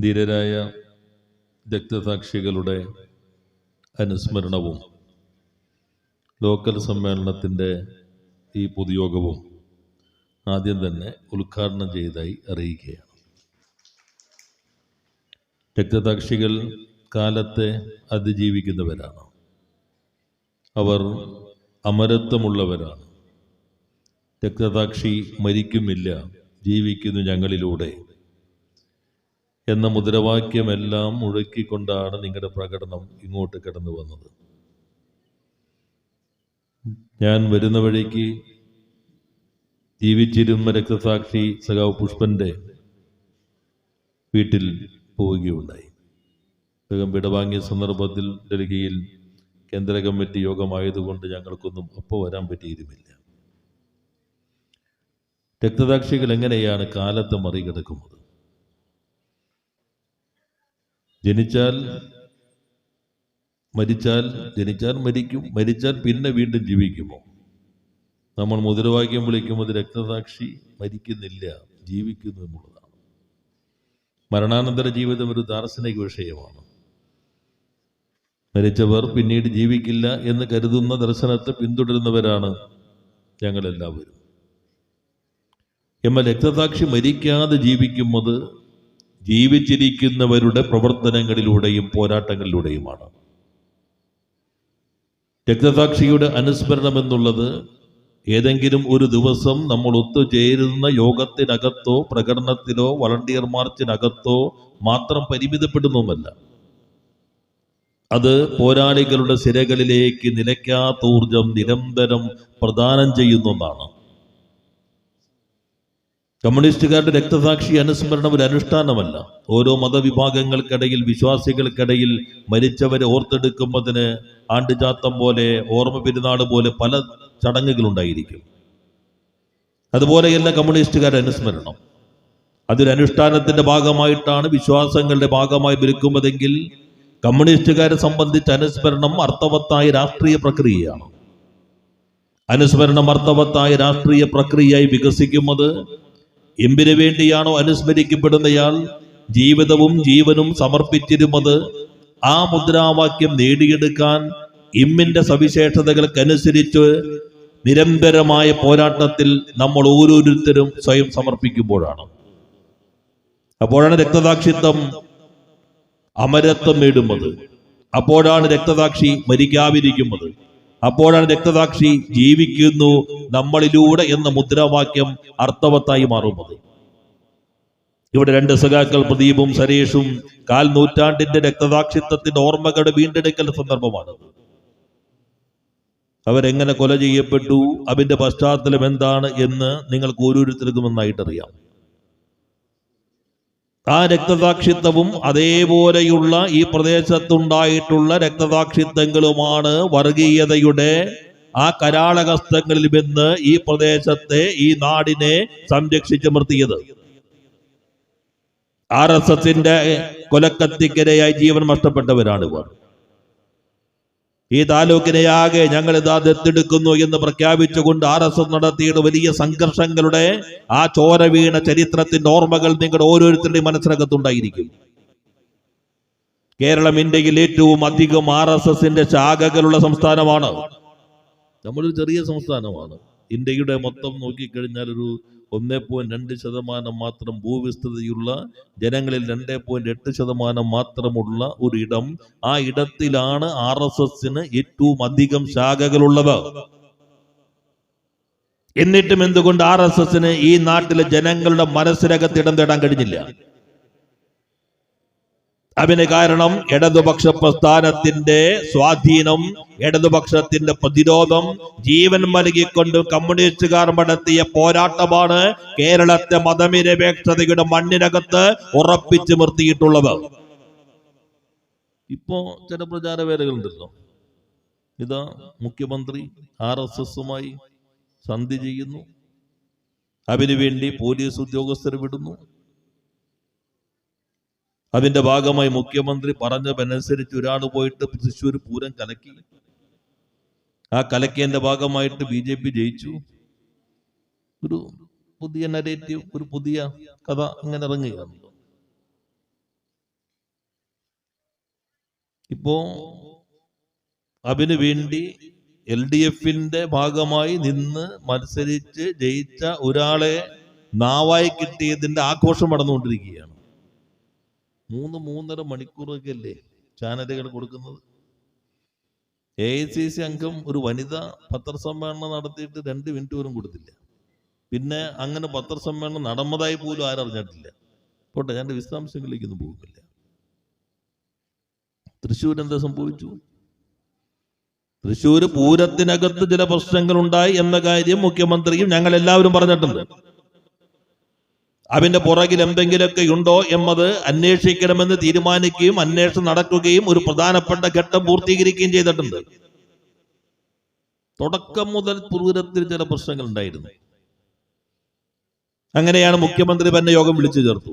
ധീരരായ രക്തസാക്ഷികളുടെ അനുസ്മരണവും ലോക്കൽ സമ്മേളനത്തിന്റെ ഈ പൊതുയോഗവും ആദ്യം തന്നെ ഉദ്ഘാടനം ചെയ്തതായി അറിയിക്കുകയാണ്. രക്തസാക്ഷികൾ കാലത്തെ അതിജീവിക്കുന്നവരാണ്. അവർ അമരത്വമുള്ളവരാണ്. രക്തസാക്ഷി മരിക്കുമില്ല ജീവിക്കുന്നു ഞങ്ങളിലൂടെ. എന്ന മുദ്രാവാക്യമെല്ലാം മുഴക്കിക്കൊണ്ടാണ് നിങ്ങളുടെ പ്രകടനം ഇങ്ങോട്ട് കടന്നു വന്നത്. ഞാൻ വരുന്ന വഴിക്ക് ജീവിച്ചിരുന്ന രക്തസാക്ഷി സഖാവ് പുഷ്പന്റെ വീട്ടിൽ പോവുകയുണ്ടായി. അദ്ദേഹം വിടവാങ്ങിയ സന്ദർഭത്തിൽ ഡൽഹിയിൽ കേന്ദ്ര കമ്മിറ്റി യോഗമായതുകൊണ്ട് ഞങ്ങൾക്കൊന്നും അപ്പോൾ വരാൻ പറ്റിയിരുന്നില്ല. രക്തസാക്ഷികൾ എങ്ങനെയാണ് കാലത്തെ മറികടക്കുന്നത്? ജനിച്ചാൽ മരിച്ചാൽ ജനിച്ചാൽ മരിക്കും മരിച്ചാൽ പിന്നെ വീണ്ടും ജീവിക്കുമോ? നമ്മൾ മുദ്രവാക്യം വിളിക്കുമ്പോൾ രക്തസാക്ഷി മരിക്കുന്നില്ല ജീവിക്കുന്നു എന്നുള്ളതാണ്. മരണാനന്തര ജീവിതം ഒരു ദാർശനിക വിഷയമാണ്. മരിച്ചവർ പിന്നീട് ജീവിക്കില്ല എന്ന് കരുതുന്ന ദർശനത്തെ പിന്തുടരുന്നവരാണ് ഞങ്ങളെല്ലാവരും. എന്നാൽ രക്തസാക്ഷി മരിക്കാതെ ജീവിക്കുന്നത് ജീവിച്ചിരിക്കുന്നവരുടെ പ്രവർത്തനങ്ങളിലൂടെയും പോരാട്ടങ്ങളിലൂടെയുമാണ്. രക്തസാക്ഷിയുടെ അനുസ്മരണം എന്നുള്ളത് ഏതെങ്കിലും ഒരു ദിവസം നമ്മൾ ഒത്തുചേരുന്ന യോഗത്തിനകത്തോ പ്രകടനത്തിലോ വളണ്ടിയർ മാർച്ചിനകത്തോ മാത്രം പരിമിതപ്പെടുന്നതുമല്ല അത് പോരാളികളുടെ സിരകളിലേക്ക് നിലയ്ക്കാത്ത ഊർജം നിരന്തരം പ്രദാനം ചെയ്യുന്ന ഒന്നാണ് കമ്മ്യൂണിസ്റ്റുകാരുടെ രക്തസാക്ഷി അനുസ്മരണം ഒരു അനുഷ്ഠാനമല്ല. ഓരോ മതവിഭാഗങ്ങൾക്കിടയിൽ വിശ്വാസികൾക്കിടയിൽ മരിച്ചവരെ ഓർത്തെടുക്കുമ്പതിന് ആണ്ടുചാത്തം പോലെ ഓർമ്മ പെരുന്നാൾ പോലെ പല ചടങ്ങുകളുണ്ടായിരിക്കും. അതുപോലെയല്ല കമ്മ്യൂണിസ്റ്റുകാരുടെ അനുസ്മരണം. അതൊരു അനുഷ്ഠാനത്തിന്റെ ഭാഗമായിട്ടാണ് വിശ്വാസങ്ങളുടെ ഭാഗമായി വിൽക്കുന്നതെങ്കിൽ കമ്മ്യൂണിസ്റ്റുകാരെ സംബന്ധിച്ച് അനുസ്മരണം അർത്ഥവത്തായ രാഷ്ട്രീയ പ്രക്രിയയാണ്. അനുസ്മരണം അർത്ഥവത്തായ രാഷ്ട്രീയ പ്രക്രിയയായി വികസിക്കുന്നത് എന്തിനു വേണ്ടിയാണോ അനുസ്മരിക്കപ്പെടുന്നയാൾ? ജീവിതവും ജീവനും സമർപ്പിച്ചിരുന്നത് ആ മുദ്രാവാക്യം നേടിയെടുക്കാൻ ഇമ്മിന്റെ സവിശേഷതകൾക്കനുസരിച്ച് നിരന്തരമായ പോരാട്ടത്തിൽ നമ്മൾ ഓരോരുത്തരും സ്വയം സമർപ്പിക്കുമ്പോഴാണ്. അപ്പോഴാണ് രക്തസാക്ഷിത്വം അമരത്വം നേടുന്നത്. അപ്പോഴാണ് രക്തസാക്ഷി മരിക്കാതിരിക്കുന്നത്. അപ്പോഴാണ് രക്തസാക്ഷി ജീവിക്കുന്നു നമ്മളിലൂടെ എന്ന മുദ്രാവാക്യം അർത്ഥവത്തായി മാറുന്നത്. ഇവിടെ രണ്ട് സഖാക്കൾ പ്രദീപും സരേഷും കാൽ നൂറ്റാണ്ടിന്റെ രക്തസാക്ഷിത്വത്തിന്റെ ഓർമ്മകളുടെ വീണ്ടെടുക്കൽ സന്ദർഭമാണ്. അവരെങ്ങനെ കൊല ചെയ്യപ്പെട്ടു അതിന്റെ പശ്ചാത്തലം എന്താണ് എന്ന് നിങ്ങൾക്ക് ഓരോരുത്തർക്കും നന്നായിട്ടറിയാം. ആ രക്തസാക്ഷിത്വവും അതേപോലെയുള്ള ഈ പ്രദേശത്തുണ്ടായിട്ടുള്ള രക്തസാക്ഷിത്വങ്ങളുമാണ് വർഗീയതയുടെ ആ കരാളഹസ്തങ്ങളിൽ നിന്ന് ഈ പ്രദേശത്തെ ഈ നാടിനെ സംരക്ഷിച്ചു നിർത്തിയത്. ആർ എസ് എസിന്റെ കൊലക്കത്തിക്കരയായി ജീവൻ നഷ്ടപ്പെട്ടവരാണ് ഇവർ ഈ താലൂക്കിനെയാകെ ഞങ്ങൾ ഇതാ ദത്തെടുക്കുന്നു എന്ന് പ്രഖ്യാപിച്ചുകൊണ്ട് ആർ എസ് എസ് നടത്തിയിട്ട് വലിയ സംഘർഷങ്ങളുടെ ആ ചോര വീണ ചരിത്രത്തിന്റെ ഓർമ്മകൾ നിങ്ങളുടെ ഓരോരുത്തരുടെയും മനസ്സിനകത്തുണ്ടായിരിക്കും. കേരളം ഇന്ത്യയിൽ ഏറ്റവും അധികം ആർ എസ് എസിന്റെ ശാഖകളുള്ള സംസ്ഥാനമാണ്. നമ്മളൊരു ചെറിയ സംസ്ഥാനമാണ്. ഇന്ത്യയുടെ മൊത്തം നോക്കിക്കഴിഞ്ഞാൽ ഒരു ഒന്നേ പോയിന്റ് രണ്ട് ശതമാനം മാത്രം ഭൂവിസ്തൃതിയുള്ള ജനങ്ങളിൽ രണ്ടേ പോയിന്റ് എട്ട് ശതമാനം മാത്രമുള്ള ഒരു ഇടം ആ ഇടത്തിലാണ് ആർ എസ് എസിന് ഏറ്റവും അധികം ശാഖകളുള്ളത്. എന്നിട്ടും എന്തുകൊണ്ട് ആർ എസ് എസിന് ഈ നാട്ടിലെ ജനങ്ങളുടെ മനസ്സിനകത്ത് ഇടം തേടാൻ കഴിഞ്ഞില്ല? അതിന് കാരണം ഇടതുപക്ഷ പ്രസ്ഥാനത്തിന്റെ സ്വാധീനം ഇടതുപക്ഷത്തിന്റെ പ്രതിരോധം ജീവൻ നൽകിക്കൊണ്ട് കമ്മ്യൂണിസ്റ്റുകാർ നടത്തിയ പോരാട്ടമാണ് കേരളത്തെ മതനിരപേക്ഷതയുടെ മണ്ണിനകത്ത് ഉറപ്പിച്ചു നിർത്തിയിട്ടുള്ളത്. ഇപ്പോ ചില പ്രചാര വേലകളുണ്ടല്ലോ. ഇതാ മുഖ്യമന്ത്രി ആർ എസ് എസുമായി സന്ധി ചെയ്യുന്നു. അതിനുവേണ്ടി പോലീസ് ഉദ്യോഗസ്ഥർ വിടുന്നു. അതിന്റെ ഭാഗമായി മുഖ്യമന്ത്രി പറഞ്ഞതനുസരിച്ച് ഒരാൾ പോയിട്ട് തൃശ്ശൂർ പൂരം കലക്കി. ആ കലക്കിയതിന്റെ ഭാഗമായിട്ട് ബി ജെ പി ജയിച്ചു. ഒരു പുതിയ നരേറ്റീവ് ഒരു പുതിയ കഥ അങ്ങനെ ഇറങ്ങുകയാണ്. ഇപ്പോ അതിനു വേണ്ടി എൽ ഡി എഫിന്റെ ഭാഗമായി നിന്ന് മത്സരിച്ച് ജയിച്ച ഒരാളെ നാവായി കിട്ടിയതിന്റെ ആഘോഷം നടന്നുകൊണ്ടിരിക്കുകയാണ്. മൂന്ന് മൂന്നര മണിക്കൂറൊക്കെ അല്ലേ ചാനലുകൾ കൊടുക്കുന്നത്? എ ഐ സി സി അംഗം ഒരു വനിത പത്രസമ്മേളനം നടത്തിയിട്ട് രണ്ട് മിനിറ്റ് പോലും കൊടുത്തില്ല. പിന്നെ അങ്ങനെ പത്രസമ്മേളനം നടന്നതായി പോലും ആരറിഞ്ഞിട്ടില്ല പോട്ടെ ഞാൻ വിശദാംശങ്ങളിലേക്ക് വിശദാംശങ്ങളിലേക്കൊന്നും പോകുന്നില്ല. തൃശ്ശൂർ എന്താ സംഭവിച്ചു? തൃശ്ശൂർ പൂരത്തിനകത്ത് ചില പ്രശ്നങ്ങൾ ഉണ്ടായി എന്ന കാര്യം മുഖ്യമന്ത്രിയും ഞങ്ങൾ എല്ലാവരും പറഞ്ഞിട്ടുണ്ട്. അതിന്റെ പുറകിൽ എന്തെങ്കിലുമൊക്കെ ഉണ്ടോ എന്നത് അന്വേഷിക്കണമെന്ന് തീരുമാനിക്കുകയും അന്വേഷണം നടക്കുകയും ഒരു പ്രധാനപ്പെട്ട ഘട്ടം പൂർത്തീകരിക്കുകയും ചെയ്തിട്ടുണ്ട്. തുടക്കം മുതൽ പൂരത്തിൽ ചില പ്രശ്നങ്ങൾ ഉണ്ടായിരുന്നു. അങ്ങനെയാണ് മുഖ്യമന്ത്രി തന്നെ യോഗം വിളിച്ചു ചേർത്തു.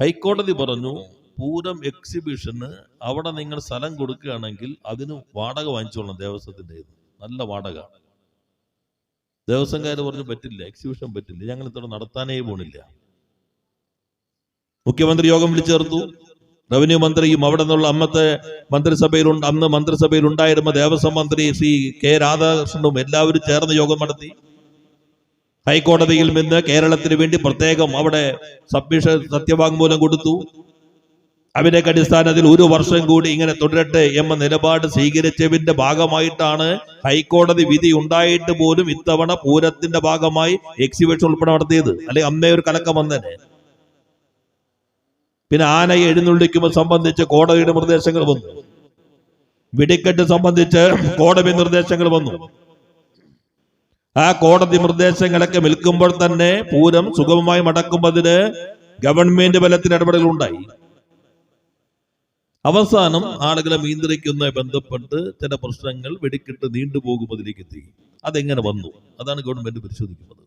ഹൈക്കോടതി പറഞ്ഞു പൂരം എക്സിബിഷന് അവിടെ നിങ്ങൾ സ്ഥലം കൊടുക്കുകയാണെങ്കിൽ അതിന് വാടക വാങ്ങിച്ചോളണം ദേവസ്വത്തിന്റെ നല്ല വാടക. ദേവസ്വംകാർ പറഞ്ഞു പറ്റില്ല എക്സിബിഷൻ പറ്റില്ല. ഞങ്ങൾ ഇത്ര നടത്താനേ പോണില്ല. മുഖ്യമന്ത്രി യോഗം വിളിച്ചു ചേർത്തു. റവന്യൂ മന്ത്രിയും അവിടെ നിന്നുള്ള അമ്മത്തെ മന്ത്രിസഭയിലുണ്ട് അന്ന് മന്ത്രിസഭയിൽ ഉണ്ടായിരുന്ന ദേവസ്വം മന്ത്രി ശ്രീ കെ രാധാകൃഷ്ണനും എല്ലാവരും ചേർന്ന് യോഗം നടത്തി. ഹൈക്കോടതിയിൽ നിന്ന് കേരളത്തിന് വേണ്ടി പ്രത്യേകം അവിടെ സബ്മിഷൻ സത്യവാങ്മൂലം കൊടുത്തു. അതിന്റെ അടിസ്ഥാനത്തിൽ ഒരു വർഷം കൂടി ഇങ്ങനെ തുടരട്ടെ എന്ന നിലപാട് സ്വീകരിച്ചതിന്റെ ഭാഗമായിട്ടാണ് ഹൈക്കോടതി വിധി ഉണ്ടായിട്ട് പോലും ഇത്തവണ പൂരത്തിന്റെ ഭാഗമായി എക്സിബിഷൻ ഉൾപ്പെടെ നടത്തിയത്. അല്ലെ അന്നേ ഒരു കലക്കം വന്നേ പിന്നെ ആനയെ എഴുന്നള്ളിക്കുമ്പോൾ സംബന്ധിച്ച് കോടതിയുടെ നിർദ്ദേശങ്ങൾ വന്നു. വെടിക്കെട്ട് സംബന്ധിച്ച് കോടതി നിർദ്ദേശങ്ങൾ വന്നു. ആ കോടതി നിർദ്ദേശങ്ങളൊക്കെ നിൽക്കുമ്പോൾ തന്നെ പൂരം സുഗമമായി മടക്കുമ്പോൾ ഗവൺമെന്റ് ബലത്തിന് ഇടപെടൽ ഉണ്ടായി അവസാനം ആളുകളെ നിയന്ത്രിക്കുന്നതുമായി ബന്ധപ്പെട്ട് ചില പ്രശ്നങ്ങൾ വെടിക്കെട്ട് നീണ്ടുപോകുന്നതിലേക്ക് എത്തി അതെങ്ങനെ വന്നു? അതാണ് ഗവൺമെന്റ് പരിശോധിക്കുന്നത്.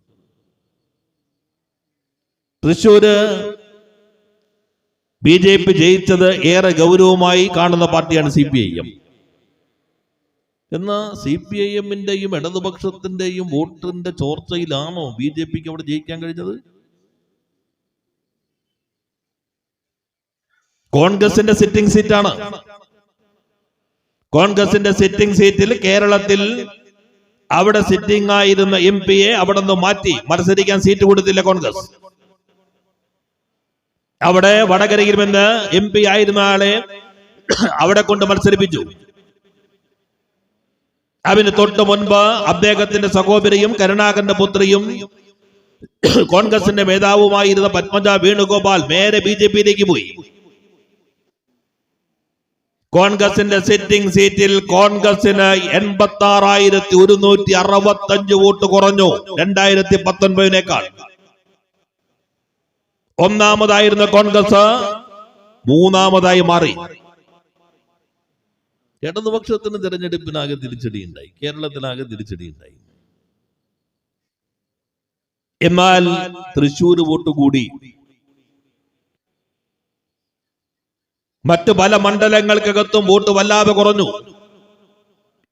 തൃശ്ശൂര് ബി ജെ പി ജയിച്ചത് ഏറെ ഗൗരവമായി കാണുന്ന പാർട്ടിയാണ് സി പി ഐ എം. എന്നാൽ സി പി ഐ എമ്മിന്റെയും ഇടതുപക്ഷത്തിന്റെയും വോട്ടിന്റെ ചോർച്ചയിലാണോ ബി ജെ പിക്ക് അവിടെ ജയിക്കാൻ കഴിഞ്ഞത്? കോൺഗ്രസിന്റെ സിറ്റിംഗ് സീറ്റാണ് കോൺഗ്രസിന്റെ സിറ്റിംഗ് സീറ്റിൽ കേരളത്തിൽ അവിടെ സിറ്റിംഗ് ആയിരുന്ന എം പിയെ അവിടെ നിന്ന് മാറ്റി മത്സരിക്കാൻ സീറ്റ് കൊടുത്തില്ല കോൺഗ്രസ്. അവിടെ വടകരയിൽ നിന്ന് എം പി ആയിരുന്ന ആളെ അവിടെ കൊണ്ട് മത്സരിപ്പിച്ചു. അതിന് തൊട്ട് മുൻപ് അദ്ദേഹത്തിന്റെ സഹോദരിയും കരുണാകരന്റെ പുത്രിയും കോൺഗ്രസിന്റെ മേധാവുമായിരുന്ന പത്മജ വേണുഗോപാൽ നേരെ ബി ജെ പിയിലേക്ക് പോയി. കോൺഗ്രസിന്റെ സിറ്റിംഗ് സീറ്റിൽ കോൺഗ്രസിന് എൺപത്തി ആറായിരത്തി ഒരുന്നൂറ്റി അറുപത്തി അഞ്ച് വോട്ട് കുറഞ്ഞു. രണ്ടായിരത്തി പത്തൊൻപതിനേക്കാൾ ഒന്നാമതായിരുന്ന കോൺഗ്രസ് മൂന്നാമതായി മാറി. ഇടതുപക്ഷത്തിന് തെരഞ്ഞെടുപ്പിനാകെ തിരിച്ചടിയുണ്ടായി. കേരളത്തിനാകെ തിരിച്ചടിയുണ്ടായി. എന്നാൽ തൃശൂർ വോട്ട് കൂടി. മറ്റ് പല മണ്ഡലങ്ങൾക്കകത്തും വോട്ട് വല്ലാതെ കുറഞ്ഞു.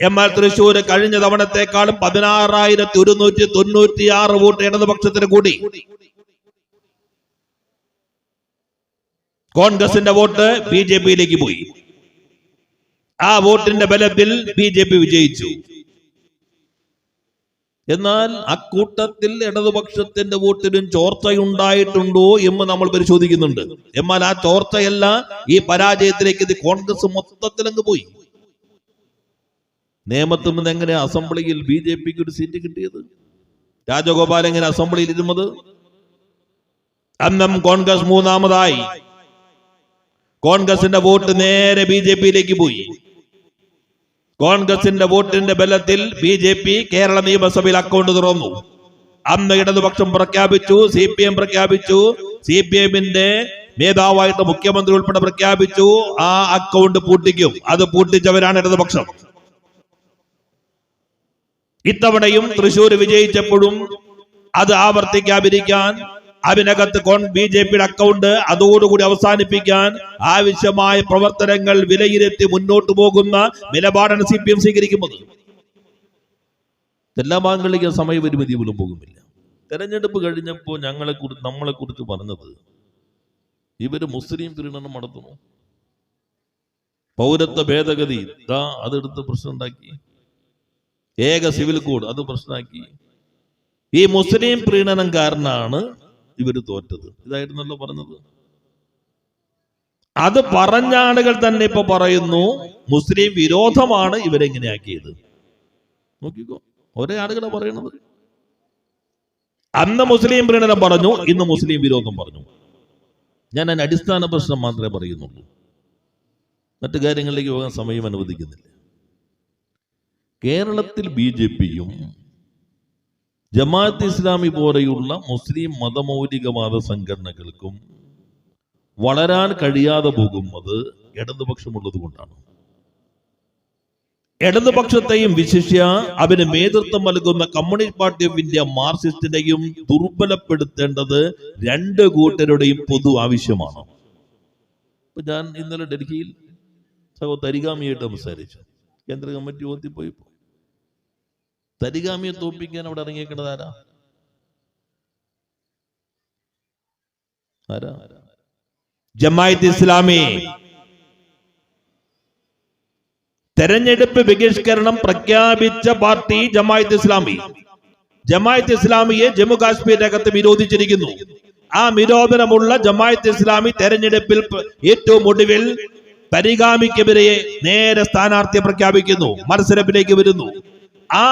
എന്നാൽ തൃശൂർ കഴിഞ്ഞ തവണത്തെക്കാളും പതിനാറായിരത്തി ഒരുന്നൂറ്റി തൊണ്ണൂറ്റി ആറ് വോട്ട് ഇടതുപക്ഷത്തിന് കൂടി. കോൺഗ്രസിന്റെ വോട്ട് ബി ജെ പിയിലേക്ക് പോയി. ആ വോട്ടിന്റെ ബലത്തിൽ ബി ജെ പി വിജയിച്ചു. എന്നാൽ അക്കൂട്ടത്തിൽ ഇടതുപക്ഷത്തിന്റെ വോട്ടിനും ചോർച്ചയുണ്ടായിട്ടുണ്ടോ എന്ന് നമ്മൾ പരിശോധിക്കുന്നുണ്ട്. എന്നാൽ ആ ചോർച്ചയല്ല ഈ പരാജയത്തിലേക്ക് ഇത് കോൺഗ്രസ് മൊത്തത്തിൽ അങ്ങ് പോയി. നിയമത്തിൽ നിന്ന് എങ്ങനെ അസംബ്ലിയിൽ ബി ജെ പിക്ക് ഒരു സീറ്റ് കിട്ടിയത്? രാജഗോപാൽ എങ്ങനെ അസംബ്ലിയിൽ ഇരുന്നത്? അന്നം കോൺഗ്രസ് മൂന്നാമതായി. കോൺഗ്രസിന്റെ വോട്ട് നേരെ ബി ജെ പിയിലേക്ക് പോയി. കോൺഗ്രസിന്റെ വോട്ടിന്റെ ബലത്തിൽ ബി ജെ പി കേരള നിയമസഭയിൽ അക്കൗണ്ട് തുറന്നു. അന്ന് ഇടതുപക്ഷം പ്രഖ്യാപിച്ചു സി പി എം പ്രഖ്യാപിച്ചു സി പി എമ്മിന്റെ നേതാവായിട്ട് മുഖ്യമന്ത്രി ഉൾപ്പെടെ പ്രഖ്യാപിച്ചു ആ അക്കൗണ്ട് പൂട്ടിക്കും. അത് പൂട്ടിച്ചവരാണ് ഇടതുപക്ഷം. ഇത്തവണയും തൃശൂർ വിജയിച്ചപ്പോഴും അത് ആവർത്തിക്കാതിരിക്കാൻ അതിനകത്ത് കോൺ ബി ജെ പിയുടെ അക്കൗണ്ട് അതോടുകൂടി അവസാനിപ്പിക്കാൻ ആവശ്യമായ പ്രവർത്തനങ്ങൾ വിലയിരുത്തി മുന്നോട്ട് പോകുന്ന നിലപാടാണ് സി പി എം സ്വീകരിക്കുന്നത്. എല്ലാ ഭാഗങ്ങളിലേക്കും സമയപരിമിതി പോലും പോകുന്നില്ല. തെരഞ്ഞെടുപ്പ് കഴിഞ്ഞപ്പോൾ ഞങ്ങളെ കുറിച്ച് നമ്മളെ കുറിച്ച് പറഞ്ഞത് ഇവർ മുസ്ലിം പ്രീണനം നടത്തുന്നു. പൗരത്വ ഭേദഗതി ദാ അതെടുത്ത് പ്രശ്നം ഉണ്ടാക്കി ഏക സിവിൽ കോഡ് അത് പ്രശ്നമാക്കി. ഈ മുസ്ലിം പ്രീണനം കാരനാണ് ഇവർ തോറ്റത്. ഇതായിരുന്നല്ലോ പറഞ്ഞത്. അത് പറഞ്ഞ ആളുകൾ തന്നെ ഇപ്പൊ പറയുന്നു മുസ്ലിം വിരോധമാണ് ഇവരെങ്ങനെയാക്കിയത്. നോക്കിക്കോ ഒരേ ആളുകളെ പറയണത്. അന്ന് മുസ്ലിം പ്രീണനം പറഞ്ഞു ഇന്ന് മുസ്ലിം വിരോധം പറഞ്ഞു. ഞാൻ അതിന് അടിസ്ഥാന പ്രശ്നം മാത്രമേ പറയുന്നുള്ളൂ. മറ്റു കാര്യങ്ങളിലേക്ക് പോകാൻ സമയം അനുവദിക്കുന്നില്ല. കേരളത്തിൽ ബി ജെ പിയും ജമാഅത്ത് ഇസ്ലാമി പോലെയുള്ള മുസ്ലിം മതമൗലികവാദ സംഘടനകൾക്കും വളരാൻ കഴിയാതെ പോകുന്നത് ഇടതുപക്ഷമുള്ളത് കൊണ്ടാണ്. ഇടതുപക്ഷത്തെയും വിശിഷ്യ അവന് നേതൃത്വം നൽകുന്ന കമ്മ്യൂണിസ്റ്റ് പാർട്ടി ഓഫ് ഇന്ത്യ മാർക്സിസ്റ്റിനെയും ദുർബലപ്പെടുത്തേണ്ടത് രണ്ട് കൂട്ടരുടെയും പൊതു ആവശ്യമാണ്. ഞാൻ ഇന്നലെ ഡൽഹിയിൽ സഹോ തരികാമിയായിട്ട് സംസാരിച്ചു. കേന്ദ്ര കമ്മിറ്റി ഓത്തിപ്പോയിപ്പോ പോയി തരികാമിയെ തോപ്പിക്കാൻ അവിടെ ഇറങ്ങിയേക്കുന്നത് ആരാ? ആരാ? ജമായത്ത് ഇസ്ലാമി. തെരഞ്ഞെടുപ്പ് ബഹിഷ്കരണം പ്രഖ്യാപിച്ച പാർട്ടി ജമായത്ത് ഇസ്ലാമി. ജമായത്ത് ഇസ്ലാമിയെ ജമ്മു കാശ്മീരിനകത്ത് വിരോധിച്ചിരിക്കുന്നു. ആ നിരോധനമുള്ള ജമായത്ത് ഇസ്ലാമി തെരഞ്ഞെടുപ്പിൽ ഏറ്റവും ഒടുവിൽ പരിഗാമിക്കെതിരെ നേരെ സ്ഥാനാർത്ഥിയെ പ്രഖ്യാപിക്കുന്നു. മത്സരത്തിലേക്ക് വരുന്നു. ആ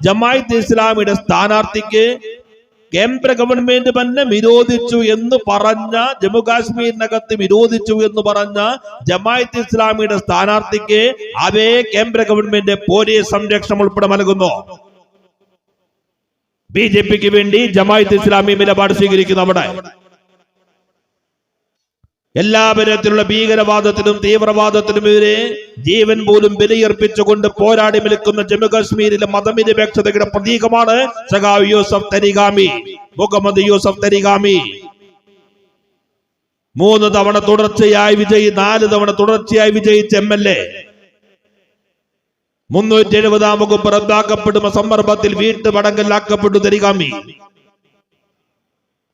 ജമായത്ത് ഇസ്ലാമിയുടെ സ്ഥാനാർത്ഥിക്ക് കേന്ദ്ര ഗവൺമെന്റ് തന്നെ വിരോധിച്ചു എന്ന് പറഞ്ഞ ജമ്മു കാശ്മീരിനകത്ത് വിരോധിച്ചു എന്ന് പറഞ്ഞ ജമായത്ത് ഇസ്ലാമിയുടെ സ്ഥാനാർത്ഥിക്ക് അതേ കേന്ദ്ര ഗവൺമെന്റ് പോലീസ് സംരക്ഷണം ഉൾപ്പെടെ നൽകുന്നു. ബി ജെ പിക്ക് വേണ്ടി ജമായത്ത് ഇസ്ലാമി നിലപാട് സ്വീകരിക്കുന്നു അവിടെ. എല്ലാ തരത്തിലുള്ള ഭീകരവാദത്തിനും തീവ്രവാദത്തിനും എതിരെ ജീവൻ പോലും ബലിയർപ്പിച്ചുകൊണ്ട് പോരാടി നിൽക്കുന്ന ജമ്മു കാശ്മീരിലെ മതനിരപേക്ഷതയുടെ പ്രതീകമാണ് സഖാവ് യൂസഫ് തരികാമി മുഹമ്മദ് യൂസഫ് തരികാമി മൂന്ന് തവണ തുടർച്ചയായി വിജയി നാല് തവണ തുടർച്ചയായി വിജയിച്ച എം എൽ എ. മുന്നൂറ്റി എഴുപതാം വകുപ്പ് റദ്ദാക്കപ്പെടുന്ന സന്ദർഭത്തിൽ വീട്ടുപടങ്കലാക്കപ്പെട്ടു തരിഗാമി.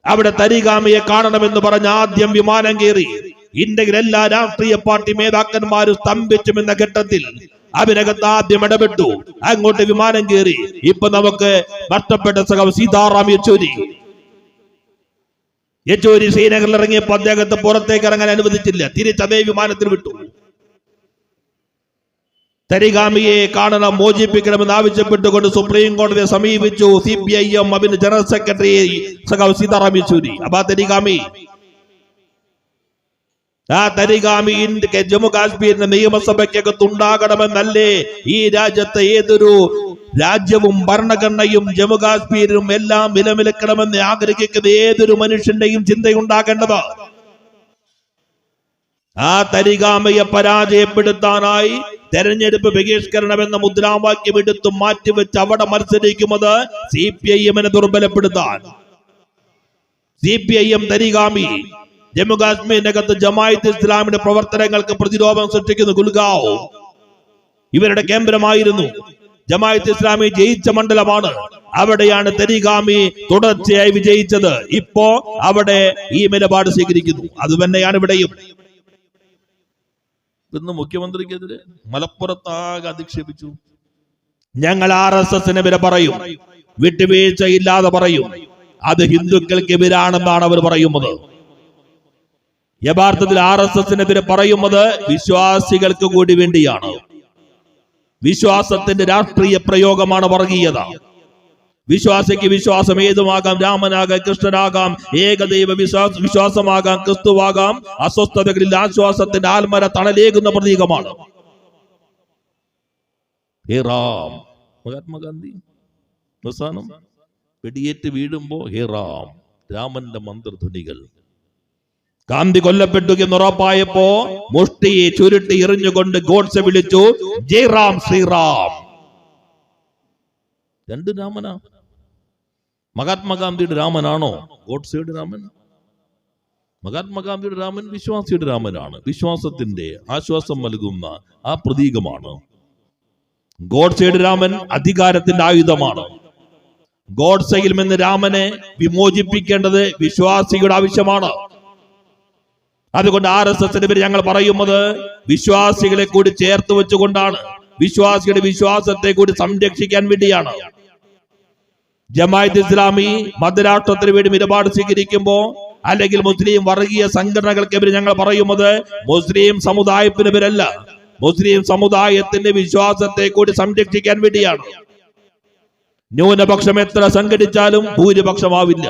അവിടെ തരികാമയെ കാണണമെന്ന് പറഞ്ഞ് ആദ്യം വിമാനം കയറി. ഇന്ത്യയിൽ എല്ലാ രാഷ്ട്രീയ പാർട്ടി നേതാക്കന്മാരും സ്തംഭിച്ചുമെന്ന ഘട്ടത്തിൽ അതിനകത്ത് ആദ്യം ഇടപെട്ടു. അങ്ങോട്ട് വിമാനം കയറി. ഇപ്പൊ നമുക്ക് നഷ്ടപ്പെട്ട സഖം സീതാറാം യെച്ചൂരി. യെച്ചൂരി ശ്രീനഗറിൽ ഇറങ്ങിയപ്പോ അദ്ദേഹത്തെ പുറത്തേക്ക് ഇറങ്ങാൻ അനുവദിച്ചില്ല. തിരിച്ചതേ വിമാനത്തിൽ വിട്ടു. തരിഗാമിയെ കാണണം മോചിപ്പിക്കണമെന്ന് ആവശ്യപ്പെട്ടുകൊണ്ട് സുപ്രീം കോടതിയെ സമീപിച്ചു. സി പി ഐ എം അതിന് ജനറൽ സെക്രട്ടറി സീതാറാം യെച്ചൂരി അപ്പൊ ആ തരിഗാമി ആ ഇന്ത്യ ജമ്മു കാശ്മീരിന്റെ നിയമസഭയ്ക്കകത്ത് ഉണ്ടാകണമെന്നല്ലേ ഈ രാജ്യത്തെ ഏതൊരു രാജ്യവും ഭരണഘടനയും ജമ്മു കാശ്മീരും എല്ലാം വിലമിലക്കണമെന്ന് ആഗ്രഹിക്കുന്ന ഏതൊരു മനുഷ്യന്റെയും ചിന്തയുണ്ടാകേണ്ടത്? ആ തരികാമയെ പരാജയപ്പെടുത്താനായി തെരഞ്ഞെടുപ്പ് ബഹിഷ്കരണം എന്ന മുദ്രാവാക്യം എടുത്തു മാറ്റിവെച്ച് അവിടെ മത്സരിക്കുന്നത് സി പി ഐ എമ്മിനെ ദുർബലപ്പെടുത്താൻ. C P I M Tarigami Jammu കാശ്മീരിനകത്ത് Jamaat ഇസ്ലാമിന്റെ പ്രവർത്തനങ്ങൾക്ക് പ്രതിരോധം സൃഷ്ടിക്കുന്നു ഗുൽഗാവ്. ഇവരുടെ കേന്ദ്രമായിരുന്നു. ജമായത്ത് ഇസ്ലാമി ജയിച്ച മണ്ഡലമാണ്. അവിടെയാണ് തരികാമി തുടർച്ചയായി വിജയിച്ചത്. ഇപ്പോ അവിടെ ഈ നിലപാട് സ്വീകരിക്കുന്നു. അത് തന്നെയാണ് ഇവിടെയും. ഇന്ന് മുഖ്യമന്ത്രിക്കെതിരെ മലപ്പുറത്താകെ അധിക്ഷേപിച്ചു. ഞങ്ങൾ ആർ എസ് എസിന് വരെ പറയും. വിട്ടുവീഴ്ചയില്ലാതെ പറയും. അത് ഹിന്ദുക്കൾക്കെതിരാണെന്നാണ് അവർ പറയുന്നത്. യഥാർത്ഥത്തിൽ ആർ എസ് എസിനെതിരെ പറയുന്നത് വിശ്വാസികൾക്ക് കൂടി വേണ്ടിയാണ്. വിശ്വാസത്തിന്റെ രാഷ്ട്രീയ പ്രയോഗമാണ് വർഗീയത. വിശ്വാസിക്ക് വിശ്വാസം ഏതുമാകാം? രാമനാകാം കൃഷ്ണനാകാം ഏകദൈവ വിശ്വാസ വിശ്വാസമാകാം ക്രിസ്തുവാകാം. അസ്വസ്ഥതകളിൽ ആശ്വാസത്തിന്റെ ആൽമര തണലേകുന്ന പ്രതീകമാണ്. മഹാത്മാഗാന്ധി വെടിയേറ്റ് വീഴുമ്പോ ഹേ റാം. രാമന്റെ മന്ത്രധ്വനികൾ. ഗാന്ധി കൊല്ലപ്പെട്ടു എന്ന് ഉറപ്പായപ്പോ മുഷ്ടിയെ ചുരുട്ടി എറിഞ്ഞുകൊണ്ട് ഗോഡ്സെ വിളിച്ചു ജയ് റാം ശ്രീറാം രണ്ട് രാമനാ മഹാത്മാഗാന്ധിയുടെ രാമനാണോ? ഗോഡ്സയുടെ രാമൻ. മഹാത്മാഗാന്ധിയുടെ രാമൻ വിശ്വാസിയുടെ രാമനാണ്. വിശ്വാസത്തിന്റെ ആശ്വാസം നൽകുന്ന ആ പ്രതീകമാണ്. ഗോഡ്സയുടെ രാമൻ അധികാരത്തിന്റെ ആയുധമാണ്. ഗോഡ്സയിൽ നിന്ന് രാമനെ വിമോചിപ്പിക്കേണ്ടത് വിശ്വാസിയുടെ ആവശ്യമാണ്. അതുകൊണ്ട് ആർ എസ് എസിന് പേര് ഞങ്ങൾ പറയുന്നത് വിശ്വാസികളെ കൂടി ചേർത്ത് വെച്ചുകൊണ്ടാണ്. വിശ്വാസിയുടെ വിശ്വാസത്തെ കൂടി സംരക്ഷിക്കാൻ വേണ്ടിയാണ്. ജമായത്ത് ഇസ്ലാമി മതരാഷ്ട്രത്തിന് വേണ്ടി നിലപാട് സ്വീകരിക്കുമ്പോ അല്ലെങ്കിൽ മുസ്ലിം വർഗീയ സംഘടനകൾക്കെതിരെ ഞങ്ങൾ പറയുന്നത് മുസ്ലിം സമുദായത്തിനെതിരല്ല മുസ്ലിം സമുദായത്തിന്റെ വിശ്വാസത്തെ കൂടി സംരക്ഷിക്കാൻ വേണ്ടിയാണ്. ന്യൂനപക്ഷം എത്ര സംഘടിച്ചാലും ഭൂരിപക്ഷമാവില്ല.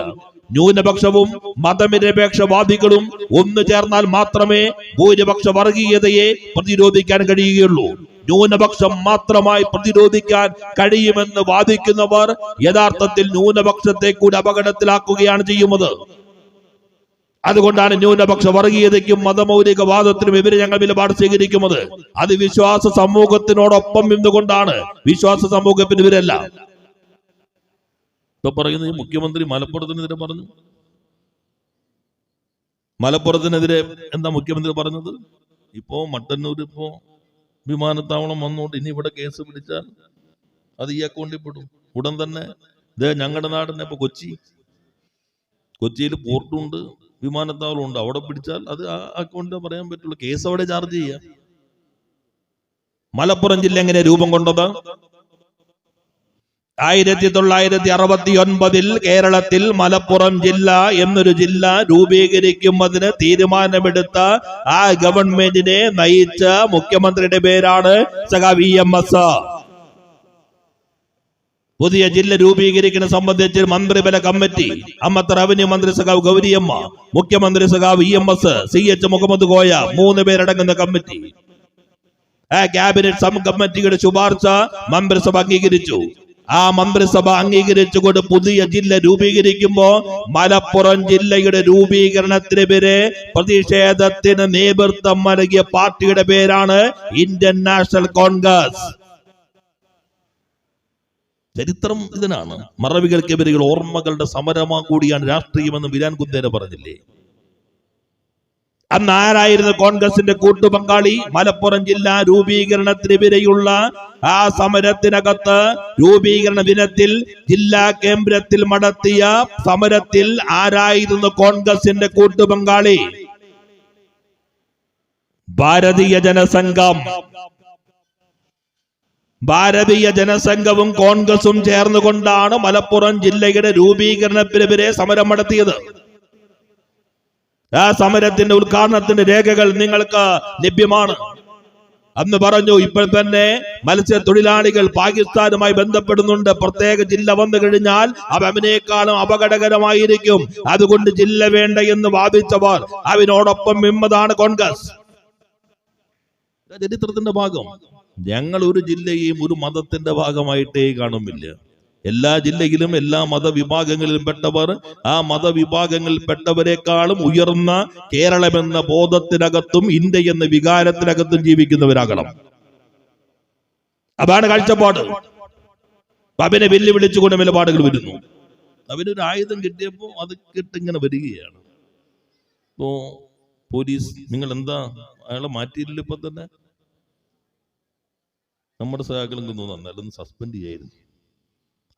ന്യൂനപക്ഷവും മതനിരപേക്ഷവാദികളും ഒന്നു ചേർന്നാൽ മാത്രമേ ഭൂരിപക്ഷ വർഗീയതയെ പ്രതിരോധിക്കാൻ കഴിയുകയുള്ളൂ. ന്യൂനപക്ഷം മാത്രമായി പ്രതിരോധിക്കാൻ കഴിയുമെന്ന് വാദിക്കുന്നവർ യഥാർത്ഥത്തിൽ ന്യൂനപക്ഷത്തെ കൂടി അപകടത്തിലാക്കുകയാണ് ചെയ്യുന്നത്. അതുകൊണ്ടാണ് ന്യൂനപക്ഷ വർഗീയതയ്ക്കും മതമൗലികവാദത്തിനും എതിരെ ഞങ്ങൾ നിലപാട് സ്വീകരിക്കുന്നത്. അത് വിശ്വാസ സമൂഹത്തിനോടൊപ്പം നിന്നുകൊണ്ടാണ് വിശ്വാസ സമൂഹത്തിനെതിരല്ല ഇപ്പൊ പറയുന്നത് മുഖ്യമന്ത്രി മലപ്പുറത്തിനെതിരെ പറഞ്ഞു. മലപ്പുറത്തിനെതിരെ എന്താ മുഖ്യമന്ത്രി പറഞ്ഞത്? ഇപ്പോ മട്ടന്നൂർ ഇപ്പോ വിമാനത്താവളം വന്നുകൊണ്ട് ഇനി ഇവിടെ കേസ് പിടിച്ചാൽ അത് ഈ അക്കൗണ്ടിൽ പെടും. ഉടൻ തന്നെ ഇതേ ഞങ്ങളുടെ നാടിനെ ഇപ്പൊ കൊച്ചി കൊച്ചിയിൽ പോർട്ടുണ്ട് വിമാനത്താവളം ഉണ്ട്. അവിടെ പിടിച്ചാൽ അത് ആ അക്കൗണ്ടിൽ പറയാൻ പറ്റുള്ളൂ. കേസ് അവിടെ ചാർജ് ചെയ്യാം. മലപ്പുറം ജില്ല എങ്ങനെ രൂപം കൊണ്ടത്? ആയിരത്തി തൊള്ളായിരത്തി അറുപത്തി ഒൻപതിൽ കേരളത്തിൽ മലപ്പുറം ജില്ല എന്നൊരു ജില്ല രൂപീകരിക്കുന്നതിന് തീരുമാനമെടുത്ത ആ ഗവൺമെന്റിനെ നയിച്ച മുഖ്യമന്ത്രിയുടെ പേരാണ് സഖാ വി എം എസ്. പുതിയ ജില്ല രൂപീകരിക്കുന്ന സംബന്ധിച്ച് മന്ത്രിബല കമ്മിറ്റി അമ്മത്ത റവന്യൂ മന്ത്രി സഖാവ് ഗൗരിയമ്മ മുഖ്യമന്ത്രി സഖാവ് E M S C H Muhammad Koya മൂന്ന് പേരടങ്ങുന്ന കമ്മിറ്റി. ആ ക്യാബിനറ്റ് കമ്മിറ്റിയുടെ ശുപാർശ മന്ത്രിസഭ അംഗീകരിച്ചു. ആ മന്ത്രിസഭ അംഗീകരിച്ചുകൊണ്ട് പുതിയ ജില്ല രൂപീകരിക്കുമ്പോ മലപ്പുറം ജില്ലയുടെ രൂപീകരണത്തിനെതിരെ പ്രതിഷേധത്തിന് നേതൃത്വം നൽകിയ പാർട്ടിയുടെ പേരാണ് ഇന്ത്യൻ നാഷണൽ കോൺഗ്രസ്. ചരിത്രം ഇതിനാണ്. മറവികൾക്കെതിരെയുള്ള ഓർമ്മകളുടെ സമരമാ കൂടിയാണ് രാഷ്ട്രീയമെന്ന് വിരാൻ കുന്ദേര പറഞ്ഞില്ലേ? അന്ന് ആരായിരുന്നു കോൺഗ്രസിന്റെ കൂട്ടുപങ്കാളി? മലപ്പുറം ജില്ലാ രൂപീകരണത്തിനെതിരെയുള്ള ആ സമരത്തിനകത്ത് രൂപീകരണ ദിനത്തിൽ ജില്ലാ കേന്ദ്രത്തിൽ നടത്തിയ സമരത്തിൽ ആരായിരുന്നു കോൺഗ്രസിന്റെ കൂട്ടുപങ്കാളി? ഭാരതീയ ജനസംഘം. ഭാരതീയ ജനസംഘവും കോൺഗ്രസും ചേർന്നുകൊണ്ടാണ് മലപ്പുറം ജില്ലയുടെ രൂപീകരണത്തിനെതിരെ സമരം നടത്തിയത്. ആ സമരത്തിന്റെ ഉദ്ഘാടനത്തിന്റെ രേഖകൾ നിങ്ങൾക്ക് ലഭ്യമാണ്. അന്ന് പറഞ്ഞു ഇപ്പോൾ തന്നെ മത്സ്യത്തൊഴിലാളികൾ പാകിസ്ഥാനുമായി ബന്ധപ്പെടുന്നുണ്ട്. പ്രത്യേക ജില്ല വന്നു കഴിഞ്ഞാൽ അവ അവനേക്കാളും അപകടകരമായിരിക്കും. അതുകൊണ്ട് ജില്ല വേണ്ട എന്ന് വാദിച്ചവർ അവനോടൊപ്പം മിമ്മതാണ് കോൺഗ്രസ്. ചരിത്രത്തിന്റെ ഭാഗം. ഞങ്ങൾ ഒരു ജില്ലയെയും ഒരു മതത്തിന്റെ ഭാഗമായിട്ടേ കാണുന്നില്ല. എല്ലാ ജില്ലയിലും എല്ലാ മതവിഭാഗങ്ങളിലും പെട്ടവർ ആ മതവിഭാഗങ്ങളിൽ പെട്ടവരെക്കാളും ഉയർന്ന കേരളമെന്ന ബോധത്തിനകത്തും ഇന്ത്യ എന്ന വികാരത്തിനകത്തും ജീവിക്കുന്നവരാകണം. അതാണ് കാഴ്ചപ്പാട്. അവനെ വെല്ലുവിളിച്ചുകൊണ്ട് നിലപാടുകൾ വരുന്നു. അവനൊരു ആയുധം കിട്ടിയപ്പോ അത് കിട്ടിങ്ങനെ വരികയാണ്. ഇപ്പോ പോലീസ് നിങ്ങൾ എന്താ അയാളെ മാറ്റിയില്ലേ ഇപ്പൊ തന്നെ നമ്മുടെ സഹാക്കളും അതൊന്ന് സസ്പെൻഡ് ചെയ്യായിരുന്നു.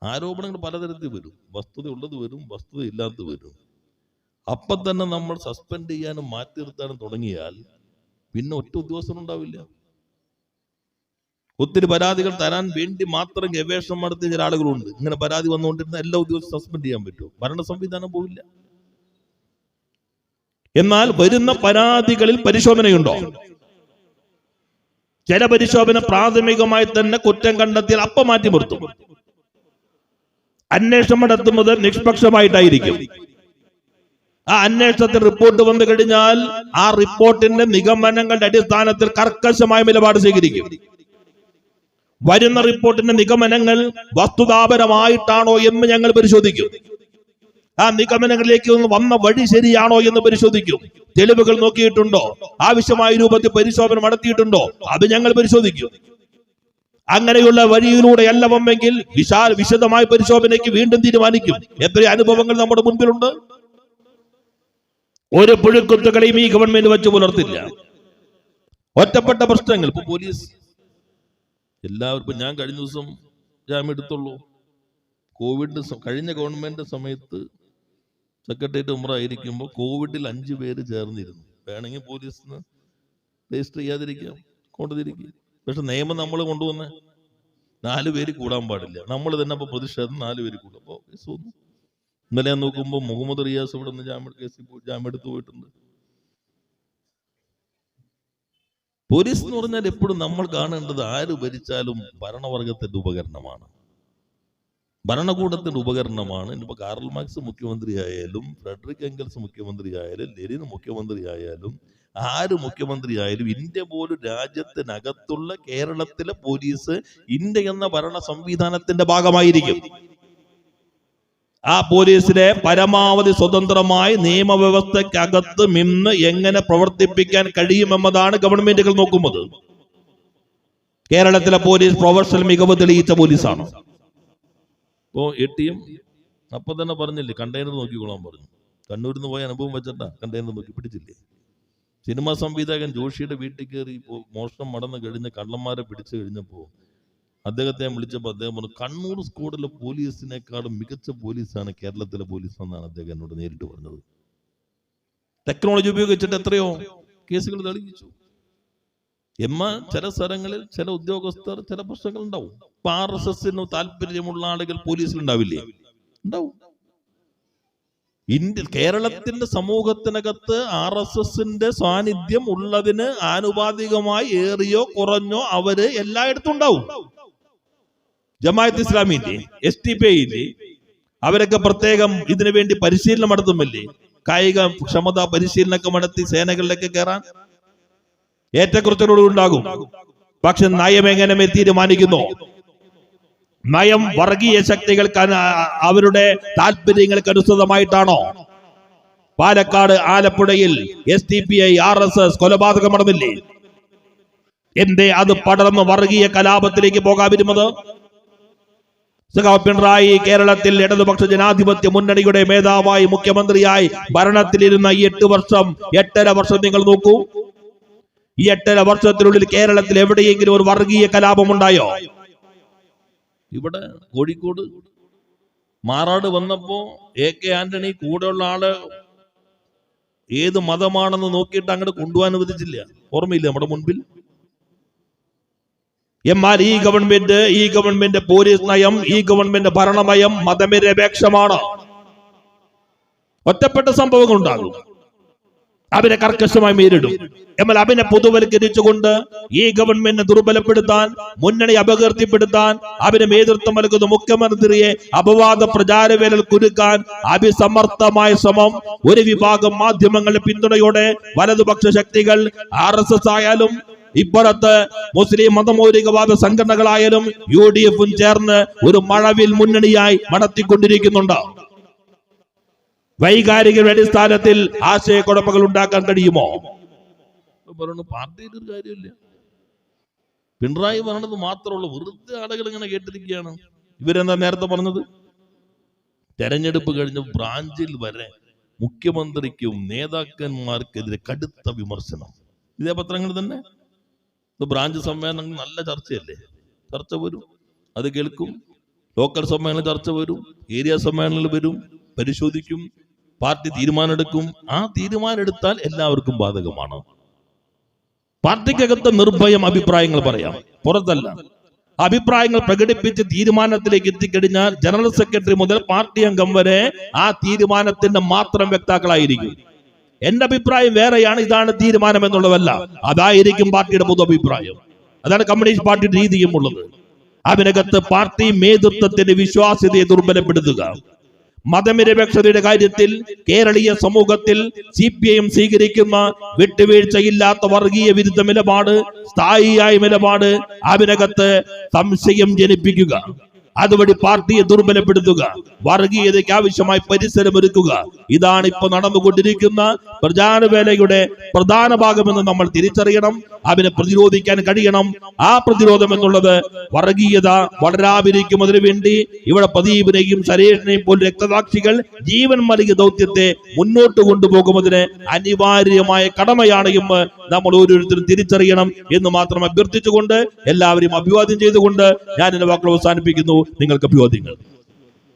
ആരോപണങ്ങൾ പലതരത്തിൽ വരും. വസ്തുത ഉള്ളത് വരും വസ്തുത ഇല്ലാത്തത് വരും. അപ്പൊ തന്നെ നമ്മൾ സസ്പെൻഡ് ചെയ്യാനും മാറ്റി നിർത്താനും തുടങ്ങിയാൽ പിന്നെ ഒറ്റ ഉദ്യോഗസ്ഥനും ഉണ്ടാവില്ല. ഒത്തിരി പരാതികൾ തരാൻ വേണ്ടി മാത്രം ഗവേഷണം നടത്തിയ ചില ആളുകളുണ്ട്. ഇങ്ങനെ പരാതി വന്നുകൊണ്ടിരുന്ന എല്ലാ ഉദ്യോഗസ്ഥരും സസ്പെൻഡ് ചെയ്യാൻ പറ്റും ഭരണ സംവിധാനം പോവില്ല. എന്നാൽ വരുന്ന പരാതികളിൽ പരിശോധനയുണ്ടോ? ചില പരിശോധന പ്രാഥമികമായി തന്നെ കുറ്റം കണ്ടെത്തിയാൽ അപ്പം മാറ്റി നിർത്തും. അന്വേഷണം നടത്തുന്നത് നിഷ്പക്ഷമായിട്ടായിരിക്കും. ആ അന്വേഷണത്തിൽ റിപ്പോർട്ട് വന്നു കഴിഞ്ഞാൽ ആ റിപ്പോർട്ടിന്റെ നിഗമനങ്ങളുടെ അടിസ്ഥാനത്തിൽ കർക്കശമായ നിലപാട് സ്വീകരിക്കും. വരുന്ന റിപ്പോർട്ടിന്റെ നിഗമനങ്ങൾ വസ്തുതാപരമായിട്ടാണോ എന്ന് ഞങ്ങൾ പരിശോധിക്കും. ആ നിഗമനങ്ങളിലേക്ക് വന്ന വഴി ശരിയാണോ എന്ന് പരിശോധിക്കും. തെളിവുകൾ നോക്കിയിട്ടുണ്ടോ? ആവശ്യമായ രൂപത്തിൽ പരിശോധന നടത്തിയിട്ടുണ്ടോ? അത് ഞങ്ങൾ പരിശോധിക്കും. അങ്ങനെയുള്ള വഴിയിലൂടെ അല്ല വന്നെങ്കിൽ വിശാൽ വിശദമായ പരിശോധനയ്ക്ക് വീണ്ടും തീരുമാനിക്കും. എത്ര അനുഭവങ്ങൾ നമ്മുടെ മുൻപിലുണ്ട്? ഒരു പുഴുക്കുത്തുകളെയും ഈ ഗവൺമെന്റ് വെച്ച് പുലർത്തില്ല. ഒറ്റപ്പെട്ട പ്രശ്നങ്ങൾ. ഇപ്പൊ പോലീസ് എല്ലാവർക്കും ഞാൻ കഴിഞ്ഞ ദിവസം ജാമ്യം എടുത്തുള്ളൂ. കോവിഡ് കഴിഞ്ഞ ഗവൺമെന്റ് സമയത്ത് സെക്രട്ടേറിയറ്റ് ഉമ്ര ആയിരിക്കുമ്പോൾ കോവിഡിൽ അഞ്ചു പേര് ചേർന്നിരുന്നു. വേണമെങ്കിൽ പോലീസിന് രജിസ്റ്റർ ചെയ്യാതിരിക്കാം കൊണ്ടുതിരിക്കുക പക്ഷെ നിയമം നമ്മൾ കൊണ്ടുവന്ന് നാല് പേര് കൂടാൻ പാടില്ല. നമ്മൾ തന്നെ അപ്പൊ പ്രതിഷേധം നാല് പേര് കൂടും. അപ്പോൾ കേസ് വന്നു. ഇന്നലെ നോക്കുമ്പോ നോക്കുമ്പോൾ മുഹമ്മദ് റിയാസ് ഇവിടെ നിന്ന് ജാമ്യ പോയി ജാമ്യം എടുത്തു പോയിട്ടുണ്ട്. പോലീസ് എന്ന് പറഞ്ഞാൽ എപ്പോഴും നമ്മൾ കാണേണ്ടത് ആര് ഭരിച്ചാലും ഭരണവർഗത്തിന്റെ ഉപകരണമാണ്. ഭരണകൂടത്തിന്റെ ഉപകരണമാണ്. ഇനിയിപ്പോ കാർൽ മാർക്സ് മുഖ്യമന്ത്രി ആയാലും ഫ്രെഡറിക് എംഗൽസ് മുഖ്യമന്ത്രി ആയാലും ലെനിൻ മുഖ്യമന്ത്രി ആയാലും ആര് മുഖ്യമന്ത്രിയായാലും ഇന്ത്യ പോലും രാജ്യത്തിനകത്തുള്ള കേരളത്തിലെ പോലീസ് ഇന്ത്യ എന്ന ഭരണ സംവിധാനത്തിന്റെ ഭാഗമായിരിക്കും. ആ പോലീസിനെ പരമാവധി സ്വതന്ത്രമായി നിയമവ്യവസ്ഥക്കകത്ത് നിന്ന് എങ്ങനെ പ്രവർത്തിപ്പിക്കാൻ കഴിയുമെന്നതാണ് ഗവൺമെന്റുകൾ നോക്കുന്നത്. കേരളത്തിലെ പോലീസ് പ്രൊഫഷണൽ മികവ് തെളിയിച്ച പോലീസാണ്. ഇപ്പോ എ ടി എം അപ്പൊ തന്നെ പറഞ്ഞില്ലേ കണ്ടെയ്നർ നോക്കിക്കോളാൻ പറഞ്ഞു. കണ്ണൂരിൽ നിന്ന് പോയ അനുഭവം വെച്ചിട്ടാ കണ്ടെയ്നർ നോക്കി പിടിച്ചില്ലേ? സിനിമാ സംവിധായകൻ ജോഷിയുടെ വീട്ടിൽ കയറി മോഷണം മടന്ന് കഴിഞ്ഞ് കള്ളന്മാരെ പിടിച്ചു കഴിഞ്ഞപ്പോൾ അദ്ദേഹത്തെ വിളിച്ചപ്പോൾ അദ്ദേഹം പറഞ്ഞു കണ്ണൂർ സ്ക്വാഡിലെ പോലീസിനേക്കാളും മികച്ച പോലീസാണ് കേരളത്തിലെ പോലീസ് എന്നാണ് അദ്ദേഹം എന്നോട് നേരിട്ട് പറഞ്ഞത്. ടെക്നോളജി ഉപയോഗിച്ചിട്ട് എത്രയോ കേസുകൾ തെളിയിച്ചു. എമ്മ ചില സ്ഥലങ്ങളിൽ ചില ഉദ്യോഗസ്ഥർ ചില പ്രശ്നങ്ങൾ ഉണ്ടാവും. ഇപ്പൊ ആർ എസ് എസിന് താല്പര്യമുള്ള ആളുകൾ പോലീസിൽ ഉണ്ടാവില്ലേ? ഉണ്ടാവും. ഇന്ത്യ കേരളത്തിന്റെ സമൂഹത്തിനകത്ത് ആർ എസ് എസിന്റെ സാന്നിധ്യം ഉള്ളതിന് ആനുപാതികമായി ഏറിയോ കുറഞ്ഞോ അവർ എല്ലായിടത്തും ഉണ്ടാവും. ജമാഅത്ത് ഇസ്ലാമിന്റെ എസ് ടി പി ഇല്ലേ അവരൊക്കെ പ്രത്യേകം ഇതിനു വേണ്ടി പരിശീലനം നടത്തുമല്ലേ കായിക ക്ഷമതാ പരിശീലനമൊക്കെ നടത്തി സേനകളിലൊക്കെ കയറാൻ ഏറ്റക്കുറച്ചിലൂടെ ഉണ്ടാകും. പക്ഷെ നയം എങ്ങനെ തീരുമാനിക്കുന്നു? നയം വർഗീയ ശക്തികൾക്ക് അവരുടെ താല്പര്യങ്ങൾക്ക് അനുസൃതമായിട്ടാണോ? പാലക്കാട് ആലപ്പുഴയിൽ S D P I R S S കൊലപാതകം നടന്നില്ലേ? എന്തേ അത് പടർന്ന് വർഗീയ കലാപത്തിലേക്ക് പോകാതിരുന്നത്? സഖാവ് പിണറായി കേരളത്തിൽ ഇടതുപക്ഷ ജനാധിപത്യ മുന്നണിയുടെ മേധാവായി മുഖ്യമന്ത്രിയായി ഭരണത്തിലിരുന്ന ഈ എട്ട് വർഷം എട്ടര വർഷം നിങ്ങൾ നോക്കൂ. ഈ എട്ടര വർഷത്തിനുള്ളിൽ കേരളത്തിൽ എവിടെയെങ്കിലും ഒരു വർഗീയ കലാപം ഉണ്ടായോ ഇവിടെ കോഴിക്കോട് മാറാട് വന്നപ്പോ എ കെ ആന്റണി കൂടെയുള്ള ആൾ ഏത് മതമാണെന്ന് നോക്കിയിട്ട് അങ്ങോട്ട് കൊണ്ടുപോകാൻ അനുവദിച്ചില്ല. ഓർമ്മയില്ല നമ്മുടെ മുൻപിൽ? എന്നാൽ ഈ ഗവൺമെന്റ് ഈ ഗവൺമെന്റ് പോലീസ് നയം ഈ ഗവൺമെന്റ് ഭരണനയം മതനിരപേക്ഷമാണ്. ഒറ്റപ്പെട്ട സംഭവങ്ങൾ ഉണ്ടാകും അവരെ കർക്കശമായി നേരിടും. എന്നാൽ അവനെ പൊതുവൽക്കരിച്ചുകൊണ്ട് ഈ ഗവൺമെന്റിനെ ദുർബലപ്പെടുത്താൻ മുന്നണി അപകീർത്തിപ്പെടുത്താൻ അവന് നേതൃത്വം നൽകുന്ന മുഖ്യമന്ത്രിയെ അപവാദ പ്രചാരവേലൽ കുരുക്കാൻ അഭിസമർത്ഥമായ ശ്രമം ഒരു വിഭാഗം മാധ്യമങ്ങളുടെ പിന്തുണയോടെ വലതുപക്ഷ ശക്തികൾ ആർ എസ് എസ് ആയാലും ഇപ്പുറത്ത് മുസ്ലിം മതമൗലികവാദ സംഘടനകളായാലും യു ഡി എഫും ചേർന്ന് ഒരു മഴവിൽ മുന്നണിയായി നടത്തിക്കൊണ്ടിരിക്കുന്നുണ്ട് വൈകാരികരുടെ അടിസ്ഥാനത്തിൽ ആശയക്കുഴപ്പങ്ങൾ ഉണ്ടാക്കാൻ കഴിയുമോ? പറയുന്നു പാർട്ടിയിൽ ഒരു കാര്യമില്ല. പിണറായി പറഞ്ഞത് മാത്രമുള്ള വെറുതെ ആളുകൾ ഇങ്ങനെ കേട്ടിരിക്കുകയാണ്. ഇവരെന്താ നേരത്തെ പറഞ്ഞത്? തെരഞ്ഞെടുപ്പ് കഴിഞ്ഞ ബ്രാഞ്ചിൽ വരെ മുഖ്യമന്ത്രിക്കും നേതാക്കന്മാർക്കെതിരെ കടുത്ത വിമർശനം. ഇതേ പത്രങ്ങൾ തന്നെ? ബ്രാഞ്ച് സമ്മേളനങ്ങൾ നല്ല ചർച്ചയല്ലേ? ചർച്ച വരും. അത് കേൾക്കും. ലോക്കൽ സമ്മേളനം ചർച്ച വരും. ഏരിയ സമ്മേളനങ്ങൾ വരും. പരിശോധിക്കും. പാർട്ടി തീരുമാനമെടുക്കും. ആ തീരുമാനം എടുത്താൽ എല്ലാവർക്കും ബാധകമാണ്. പാർട്ടിക്കകത്ത് നിർഭയം അഭിപ്രായങ്ങൾ പറയാം. പുറത്തല്ല. അഭിപ്രായങ്ങൾ പ്രകടിപ്പിച്ച് തീരുമാനത്തിലേക്ക് എത്തിക്കഴിഞ്ഞാൽ ജനറൽ സെക്രട്ടറി മുതൽ പാർട്ടി അംഗം വരെ ആ തീരുമാനത്തിന്റെ മാത്രം വ്യക്താക്കളായിരിക്കും. എന്റെ അഭിപ്രായം വേറെയാണ്. ഇതാണ് തീരുമാനം എന്നുള്ളതല്ല. അതായിരിക്കും പാർട്ടിയുടെ പൊതു അഭിപ്രായം അതാണ് കമ്മ്യൂണിസ്റ്റ് പാർട്ടിയുടെ രീതിയും ഉള്ളത്. അതിനകത്ത് പാർട്ടി നേതൃത്വത്തിന്റെ വിശ്വാസ്യതയെ ദുർബലപ്പെടുത്തുക. മതനിരപേക്ഷതയുടെ കാര്യത്തിൽ കേരളീയ സമൂഹത്തിൽ സി പി ഐ എം സ്വീകരിക്കുന്ന വിട്ടുവീഴ്ചയില്ലാത്ത വർഗീയ വിരുദ്ധ നിലപാട് സ്ഥായിയായ നിലപാട് അതിനകത്ത് സംശയം ജനിപ്പിക്കുക. അതുവഴി പാർട്ടിയെ ദുർബലപ്പെടുത്തുക വർഗീയതയ്ക്ക് ആവശ്യമായി പരിസരം ഒരുക്കുക. ഇതാണ് ഇപ്പൊ നടന്നുകൊണ്ടിരിക്കുന്ന പ്രചാരണ വേലയുടെ പ്രധാന ഭാഗമെന്ന് നമ്മൾ തിരിച്ചറിയണം അതിനെ പ്രതിരോധിക്കാൻ കഴിയണം. ആ പ്രതിരോധം എന്നുള്ളത് വർഗീയത വളരാതിരിക്കുന്നതിന് വേണ്ടി ഇവിടെ പ്രദീപിനെയും സരേഷിനെയും പോലും രക്തസാക്ഷികൾ ജീവൻ നൽകിയ ദൗത്യത്തെ മുന്നോട്ട് കൊണ്ടുപോകുന്നതിന് അനിവാര്യമായ കടമയാണ് എന്ന് നമ്മൾ ഓരോരുത്തരും തിരിച്ചറിയണം എന്ന് മാത്രം അഭ്യർത്ഥിച്ചുകൊണ്ട് എല്ലാവരും അഭിവാദ്യം ചെയ്തുകൊണ്ട് ഞാൻ എന്റെ വാക്കുകൾ അവസാനിപ്പിക്കുന്നു. നിങ്ങൾക്ക് അഭിവാദ്യങ്ങൾ